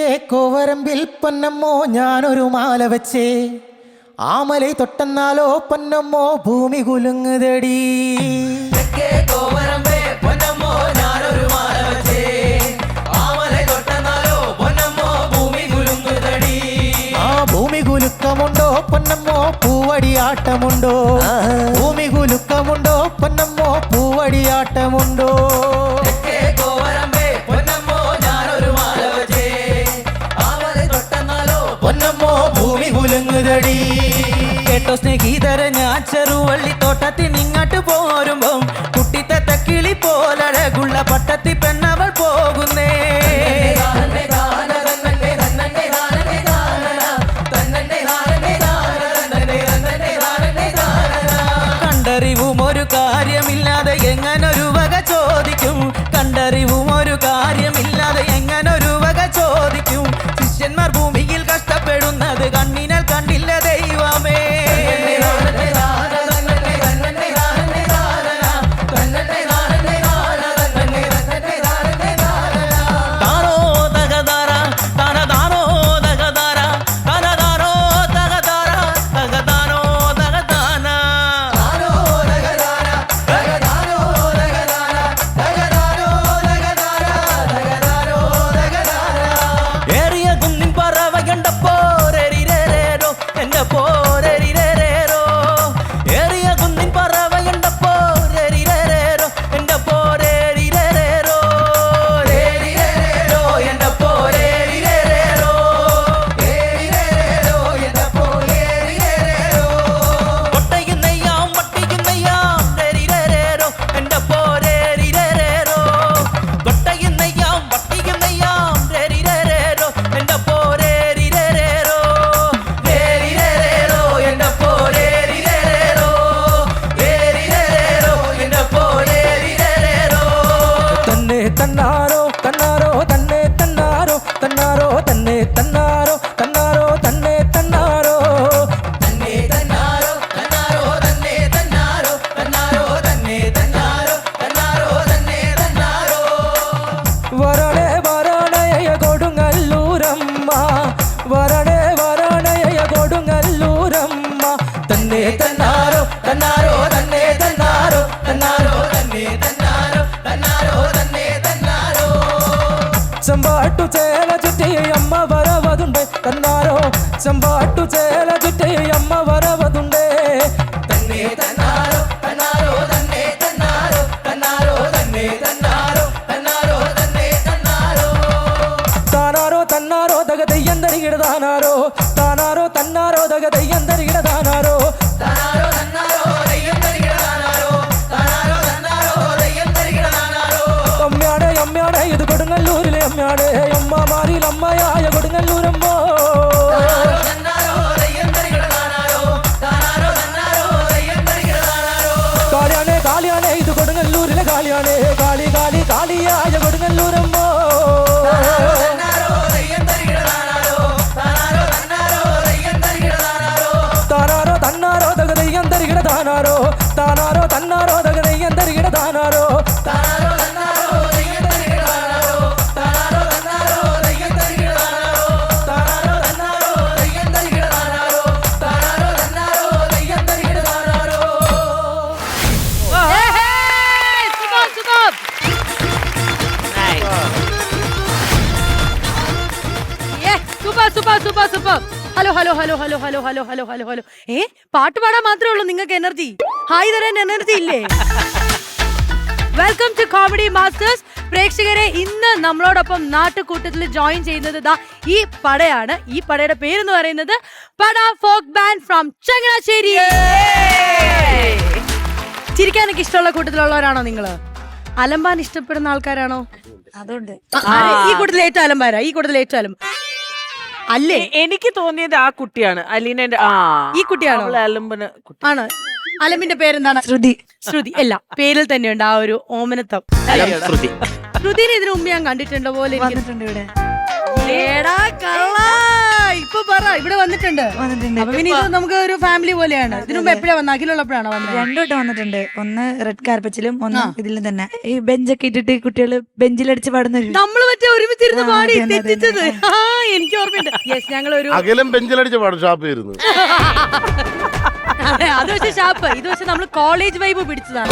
തെക്കേ കോവരമ്പിൽ പൊന്നമ്മോ ഞാനൊരു മാല വെച്ചേ. ആമലൈ തൊട്ടെന്നാലോ പൊന്നമ്മോ ഭൂമി കുലുങ്ങുതടി. കുലുക്കമുണ്ടോ പൊന്നമ്മോ? പൂവടിയാട്ടമുണ്ടോ? ഭൂമി കുലുക്കമുണ്ടോ പൊന്നമ്മോ? പൂവടിയാട്ടമുണ്ടോ? കുലുങ്ങുതടി കേട്ടോ സ്നേഹിതര ഞാൻ ചെറുവള്ളി തോട്ടത്തിൽ നിങ്ങട്ട് പോരുമ്പം കുട്ടിത്തത്ത കിളി പോലഴകുള്ള പട്ടത്തി പെണ്ണവൾ പോകുന്നേ. കണ്ടറിവും ഒരു കാര്യമില്ലാതെ എങ്ങനൊരു വക ചോദിക്കും. കണ്ടറിവും ഒരു കാര്യമില്ലാതെ എങ്ങനൊരു చంబాటు చేల జుట్టి అమ్మ వరవదుండే. తన్నే తన్నారో తన్నారో దగ గిడదానారో. తానారో తన్నారో దగ గిడదానారో. అమ్మాడే అమ్మాడే ఇది അമ്മ காளி காளி காளியாய கொடுங்கல்லூரம்மோ தானாரோ தன்னாரோ தகுதையம் தருகிற தானாரோ. தானாரோ தன்னாரோ தகுதையம் தருகிற தானாரோ. Superb, Nice. Yeah, super, super, super, super. Hello hello hello hello hello hello hello hello hello ഏ പാട്ട് പാടാൻ മാത്രമേ ഉള്ളൂ നിങ്ങൾക്ക് എനർജി ഹായ് തരാൻ എനർജി ഇല്ലേ? വെൽക്കം ടു കോമഡി മാസ്റ്റേഴ്സ് പ്രേക്ഷകരെ ഇന്ന് നമ്മളോടൊപ്പം നാട്ടുകൂട്ടത്തിൽ ജോയിൻ ചെയ്യുന്നത് ദാ ഈ പടയാണ്. ഈ പടയുടെ പേരെന്ന് പറയുന്നത് Pada folk band from Changanassery. ചിരിക്കാനൊക്കെ ഇഷ്ടമുള്ള കൂട്ടത്തിലുള്ളവരാണോ നിങ്ങൾ? അലമ്പാൻ ഇഷ്ടപ്പെടുന്ന ആൾക്കാരാണോ? അതുണ്ട്. ആരെ? ഈ കൂട്ടത്തിൽ ഏറ്റവും അലമ്പാരാ ഈ കൂട്ടത്തിൽ ഏറ്റവും അലമ്പ് അല്ലേ? എനിക്ക് തോന്നിയത് ആ കുട്ടിയാണ് അലീനന്റെ ആ ഈ കുട്ടിയാണോ? അവൾ അലമ്പന് കുട്ടി. ആണ്? അലമ്പിന്റെ പേരെന്താണ്? ശ്രുതി. ശ്രുതി. അല്ല പേരിൽ തന്നെയുണ്ട് ആ ഒരു ഓമനത്വം ശ്രുതി. ശ്രുതിനെ ഇതിനു മുമ്പ് ഞാൻ കണ്ടിട്ടുണ്ടോ പോലെ എനിക്ക് വന്നിട്ടുണ്ട് ഇവിടെ. ഏടാ കള്ള! ഇപ്പൊ പറ ഇവിടെ വന്നിട്ടുണ്ട്. വന്നിട്ടുണ്ട്. അപ്പൊ പിന്നെ ഇത് നമുക്ക് ഒരു ഫാമിലി പോലെയാണ്. ഇതിനു മുമ്പ് എപ്പോഴാണ് വന്ന അഖിലുള്ളപ്പോഴാണോ വന്നത്? രണ്ടോട്ടം വന്നിട്ടുണ്ട്. ഒന്ന് റെഡ് കാർപ്പറ്റിലും ഒന്ന് ഇതിലും തന്നെ. ഈ ബെഞ്ചൊക്കെ ഇട്ടിട്ട് കുട്ടികൾ ബെഞ്ചിലടിച്ച് പാടുന്ന ഒരു നമ്മൾ മറ്റേ ഒരുമിച്ചിരുന്ന് പാടി. തെറ്റിച്ചത്. ആ എനിക്ക് ഓർമ്മയുണ്ട്. യെസ് ഞങ്ങൾ ഒരു അകലം ബെഞ്ചിലടിച്ച് പാടും ഷാപ്പ് ഇരുന്ന് അതെ അത് പക്ഷെ ഷാപ്പ് ഇത് പക്ഷെ നമ്മൾ കോളേജ് വൈബ് പിടിച്ചതാണ്.